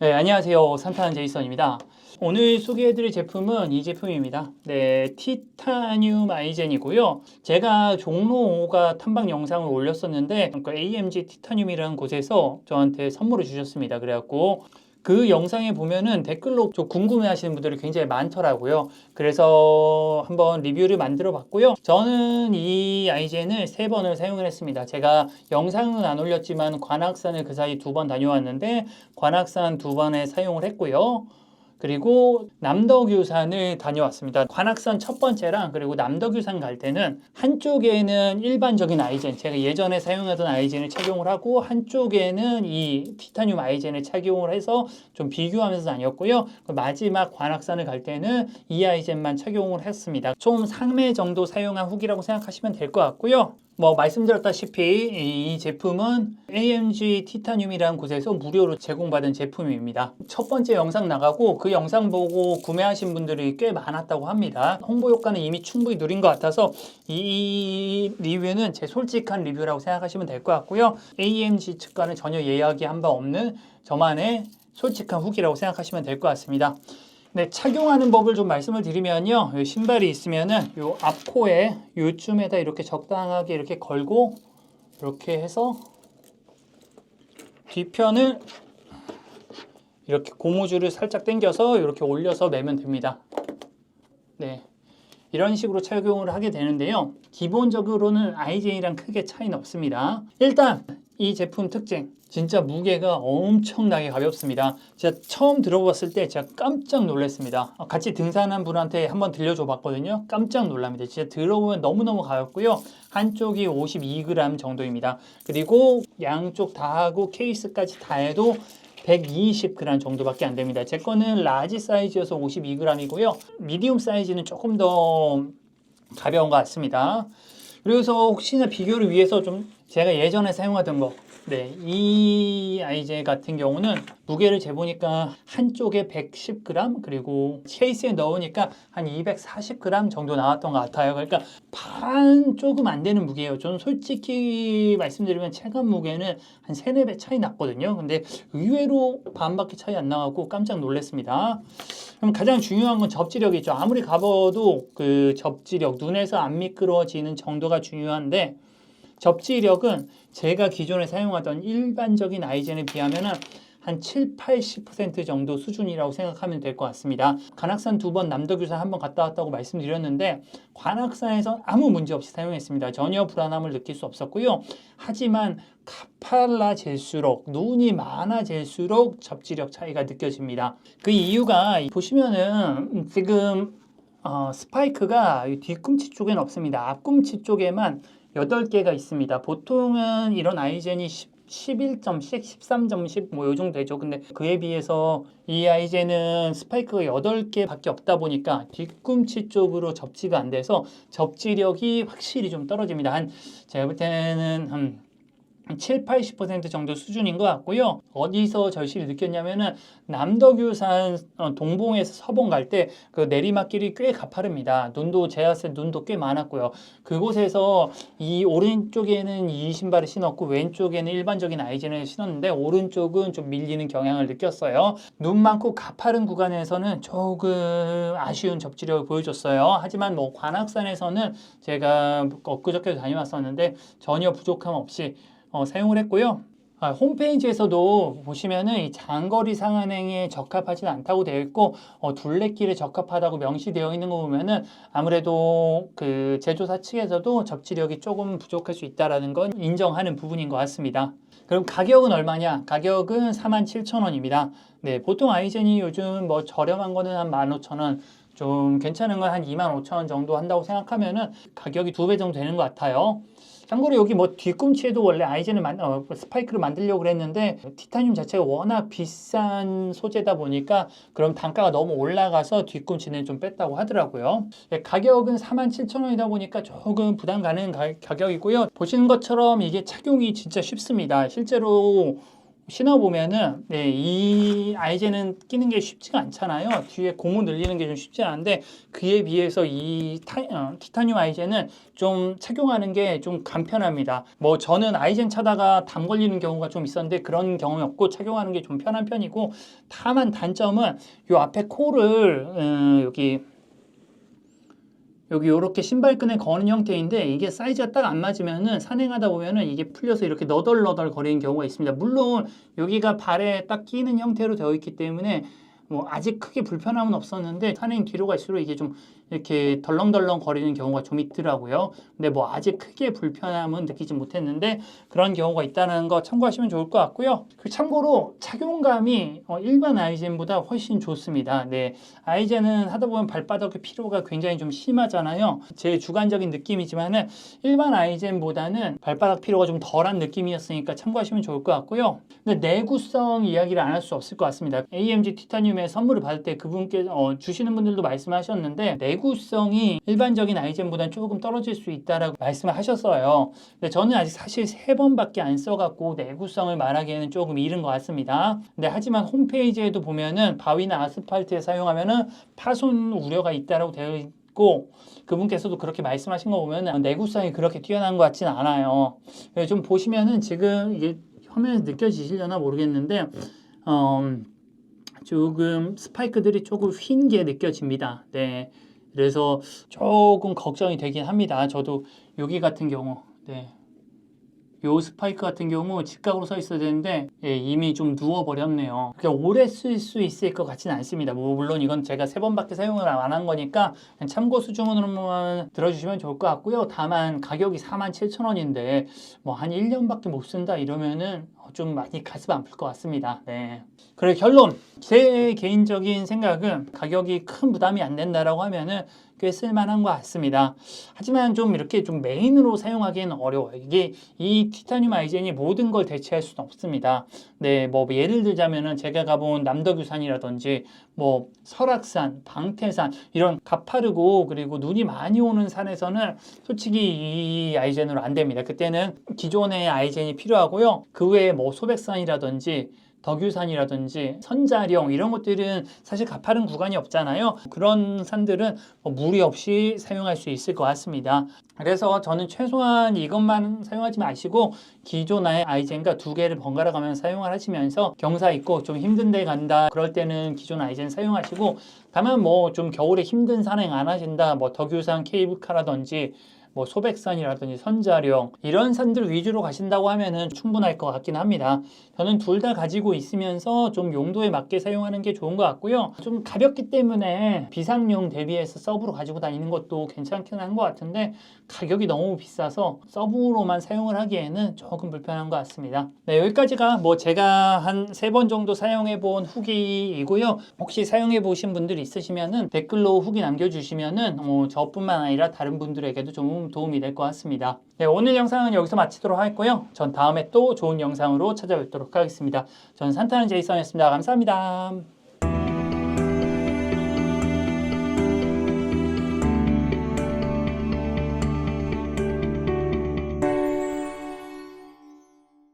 네, 안녕하세요. 산타한 제이선입니다. 오늘 소개해드릴 제품은 이 제품입니다. 네, 티타늄 아이젠이고요. 제가 종로 5가 탐방 영상을 올렸었는데 그 AMG 티타늄이라는 곳에서 저한테 선물을 주셨습니다. 그래갖고 그 영상에 보면은 댓글로 좀 궁금해 하시는 분들이 굉장히 많더라고요. 그래서 한번 리뷰를 만들어 봤고요. 저는 이 아이젠을 세 번을 사용을 했습니다. 제가 영상은 안 올렸지만 관악산을 그 사이 두 번 다녀왔는데 관악산 두 번에 사용을 했고요. 그리고 남덕유산을 다녀왔습니다. 관악산 첫 번째랑 그리고 남덕유산 갈 때는 한쪽에는 일반적인 아이젠, 제가 예전에 사용하던 아이젠을 착용을 하고 한쪽에는 이 티타늄 아이젠을 착용을 해서 좀 비교하면서 다녔고요. 그 마지막 관악산을 갈 때는 이 아이젠만 착용을 했습니다. 총 3회 정도 사용한 후기라고 생각하시면 될 것 같고요. 뭐 말씀드렸다시피 이 제품은 AMG 티타늄이라는 곳에서 무료로 제공받은 제품입니다. 첫 번째 영상 나가고 그 영상 보고 구매하신 분들이 꽤 많았다고 합니다. 홍보 효과는 이미 충분히 누린 것 같아서 이 리뷰는 제 솔직한 리뷰라고 생각하시면 될 것 같고요. AMG 측과는 전혀 이야기한 바 없는 저만의 솔직한 후기라고 생각하시면 될 것 같습니다. 네, 착용하는 법을 좀 말씀을 드리면요. 요 신발이 있으면은 요 앞코에 요쯤에다 이렇게 적당하게 이렇게 걸고 이렇게 해서 뒤편을 이렇게 고무줄을 살짝 당겨서 이렇게 올려서 매면 됩니다. 네. 이런 식으로 착용을 하게 되는데요. 기본적으로는 아이젠이랑 크게 차이는 없습니다. 일단 이 제품 특징 진짜 무게가 엄청나게 가볍습니다. 제가 처음 들어봤을 때 제가 깜짝 놀랐습니다. 같이 등산한 분한테 한번 들려줘 봤거든요. 깜짝 놀랍니다. 진짜 들어보면 너무너무 가볍고요. 한쪽이 52g 정도입니다. 그리고 양쪽 다 하고 케이스까지 다 해도 120g 정도밖에 안 됩니다. 제 거는 라지 사이즈여서 52g이고요. 미디움 사이즈는 조금 더 가벼운 것 같습니다. 그래서 혹시나 비교를 위해서 좀 제가 예전에 사용하던 거, 네, 이 아이제 같은 경우는 무게를 재보니까 한쪽에 110g 그리고 케이스에 넣으니까 한 240g 정도 나왔던 것 같아요. 그러니까 반 조금 안 되는 무게예요. 저는 솔직히 말씀드리면 체감 무게는 한 3, 4배 차이 났거든요. 근데 의외로 반밖에 차이 안 나가고 깜짝 놀랐습니다. 그럼 가장 중요한 건 접지력이죠. 아무리 가봐도 그 접지력, 눈에서 안 미끄러지는 정도가 중요한데 접지력은 제가 기존에 사용하던 일반적인 아이젠에 비하면은 한 7, 80% 정도 수준이라고 생각하면 될 것 같습니다. 관악산 두 번, 남덕유산 한 번 갔다 왔다고 말씀드렸는데 관악산에서 아무 문제 없이 사용했습니다. 전혀 불안함을 느낄 수 없었고요. 하지만 가팔라질수록 눈이 많아질수록 접지력 차이가 느껴집니다. 그 이유가 보시면은 지금 어, 스파이크가 이 뒤꿈치 쪽에는 없습니다. 앞꿈치 쪽에만 8개가 있습니다. 보통은 이런 아이젠이 10, 11.10, 13.10뭐요 정도 되죠. 근데 그에 비해서 이 아이젠은 스파이크가 8개밖에 없다 보니까 뒤꿈치 쪽으로 접지가 안 돼서 접지력이 확실히 좀 떨어집니다. 한 제가 볼 때는 한 7, 80% 정도 수준인 것 같고요. 어디서 절실히 느꼈냐면은 남덕유산 어, 동봉에서 서봉 갈 때 그 내리막길이 꽤 가파릅니다. 눈도 때 눈도 꽤 많았고요. 그곳에서 이 오른쪽에는 이 신발을 신었고 왼쪽에는 일반적인 아이젠을 신었는데 오른쪽은 좀 밀리는 경향을 느꼈어요. 눈 많고 가파른 구간에서는 조금 아쉬운 접지력을 보여줬어요. 하지만 뭐 관악산에서는 제가 엊그저께도 다녀왔었는데 전혀 부족함 없이 어, 사용을 했고요. 아, 홈페이지에서도 보시면은 이 장거리 상한행에 적합하지 않다고 되어 있고 어, 둘레길에 적합하다고 명시되어 있는 거 보면은 아무래도 그 제조사 측에서도 접지력이 조금 부족할 수 있다라는 건 인정하는 부분인 것 같습니다. 그럼 가격은 얼마냐? 가격은 47,000원입니다. 네, 보통 아이젠이 요즘 뭐 저렴한 거는 한 15,000원, 좀 괜찮은 건 한 25,000원 정도 한다고 생각하면은 가격이 두 배 정도 되는 것 같아요. 참고로 여기 뭐 뒤꿈치에도 원래 아이젠을 만, 어, 스파이크를 만들려고 그랬는데 티타늄 자체가 워낙 비싼 소재다 보니까 그럼 단가가 너무 올라가서 뒤꿈치는 좀 뺐다고 하더라고요. 네, 가격은 47,000원이다 보니까 조금 부담 가는 가, 가격이고요. 보시는 것처럼 이게 착용이 진짜 쉽습니다. 실제로 신어보면은 네, 이 아이젠은 끼는 게 쉽지가 않잖아요. 뒤에 고무 늘리는 게 좀 쉽지 않은데 그에 비해서 이 타, 어, 티타늄 아이젠은 좀 착용하는 게 좀 간편합니다. 뭐 저는 아이젠 차다가 담 걸리는 경우가 좀 있었는데 그런 경험이 없고 착용하는 게 좀 편한 편이고 다만 단점은 요 앞에 코를 음, 여기 여기 이렇게 신발끈에 거는 형태인데 이게 사이즈가 딱 안 맞으면은 산행하다 보면은 이게 풀려서 이렇게 너덜너덜 거리는 경우가 있습니다. 물론 여기가 발에 딱 끼는 형태로 되어 있기 때문에 뭐 아직 크게 불편함은 없었는데 산행 뒤로 갈수록 이게 좀 이렇게 덜렁덜렁 거리는 경우가 좀 있더라고요. 근데 뭐 아직 크게 불편함은 느끼지 못했는데 그런 경우가 있다는 거 참고하시면 좋을 것 같고요. 그 참고로 착용감이 어, 일반 아이젠보다 훨씬 좋습니다. 네, 아이젠은 하다 보면 발바닥의 피로가 굉장히 좀 심하잖아요. 제 주관적인 느낌이지만은 일반 아이젠보다는 발바닥 피로가 좀 덜한 느낌이었으니까 참고하시면 좋을 것 같고요. 근데 내구성 이야기를 안 할 수 없을 것 같습니다. AMG 티타늄 의 선물을 받을 때 그분께 어, 주시는 분들도 말씀하셨는데 내구성이 일반적인 아이젠보다는 조금 떨어질 수 있다라고 말씀을 하셨어요. 근데 저는 아직 사실 세 번밖에 안 써갖고 내구성을 말하기에는 조금 이른 것 같습니다. 근데 하지만 홈페이지에도 보면은 바위나 아스팔트에 사용하면은 파손 우려가 있다라고 되어 있고 그분께서도 그렇게 말씀하신 거 보면 내구성이 그렇게 뛰어난 것 같진 않아요. 예, 좀 보시면은 지금 이게 화면에서 느껴지시려나 모르겠는데 어, 조금 스파이크들이 조금 휜 게 느껴집니다. 네. 그래서 조금 걱정이 되긴 합니다. 저도 여기 같은 경우, 네. 요 스파이크 같은 경우 직각으로 서 있어야 되는데 예, 이미 좀 누워 버렸네요. 그렇게 오래 쓸 수 있을 것 같지는 않습니다. 뭐 물론 이건 제가 세 번밖에 사용을 안 한 거니까 참고 수준으로만 들어주시면 좋을 것 같고요. 다만 가격이 47,000원인데 뭐 한 1년밖에 못 쓴다 이러면은 좀 많이 가슴 아플 것 같습니다. 네. 그래 결론 제 개인적인 생각은 가격이 큰 부담이 안 된다라고 하면은 꽤 쓸만한 것 같습니다. 하지만 좀 이렇게 좀 메인으로 사용하기에는 어려워요. 이게 이 티타늄 아이젠이 모든 걸 대체할 수는 없습니다. 네, 뭐 예를 들자면은 제가 가본 남덕유산이라든지 뭐 설악산, 방태산 이런 가파르고 그리고 눈이 많이 오는 산에서는 솔직히 이 아이젠으로 안 됩니다. 그때는 기존의 아이젠이 필요하고요. 그 외에 뭐 소백산이라든지 덕유산이라든지 선자령 이런 것들은 사실 가파른 구간이 없잖아요. 그런 산들은 뭐 무리 없이 사용할 수 있을 것 같습니다. 그래서 저는 최소한 이것만 사용하지 마시고 기존의 아이젠과 두 개를 번갈아 가면서 사용을 하시면서 경사 있고 좀 힘든 데 간다 그럴 때는 기존 아이젠 사용하시고 다만 뭐 좀 겨울에 힘든 산행 안 하신다 뭐 덕유산 케이블카라든지 뭐 소백산이라든지 선자령 이런 산들 위주로 가신다고 하면은 충분할 것 같긴 합니다. 저는 둘 다 가지고 있으면서 좀 용도에 맞게 사용하는 게 좋은 것 같고요. 좀 가볍기 때문에 비상용 대비해서 서브로 가지고 다니는 것도 괜찮긴 한 것 같은데 가격이 너무 비싸서 서브로만 사용을 하기에는 조금 불편한 것 같습니다. 네, 여기까지가 뭐 제가 한 세 번 정도 사용해 본 후기이고요. 혹시 사용해 보신 분들 있으시면은 댓글로 후기 남겨주시면은 어, 저뿐만 아니라 다른 분들에게도 좀 도움이 될 것 같습니다. 네, 오늘 영상은 여기서 마치도록 하겠고요. 전 다음에 또 좋은 영상으로 찾아뵙도록 하겠습니다. 저는 산타는 제이슨이었습니다. 감사합니다.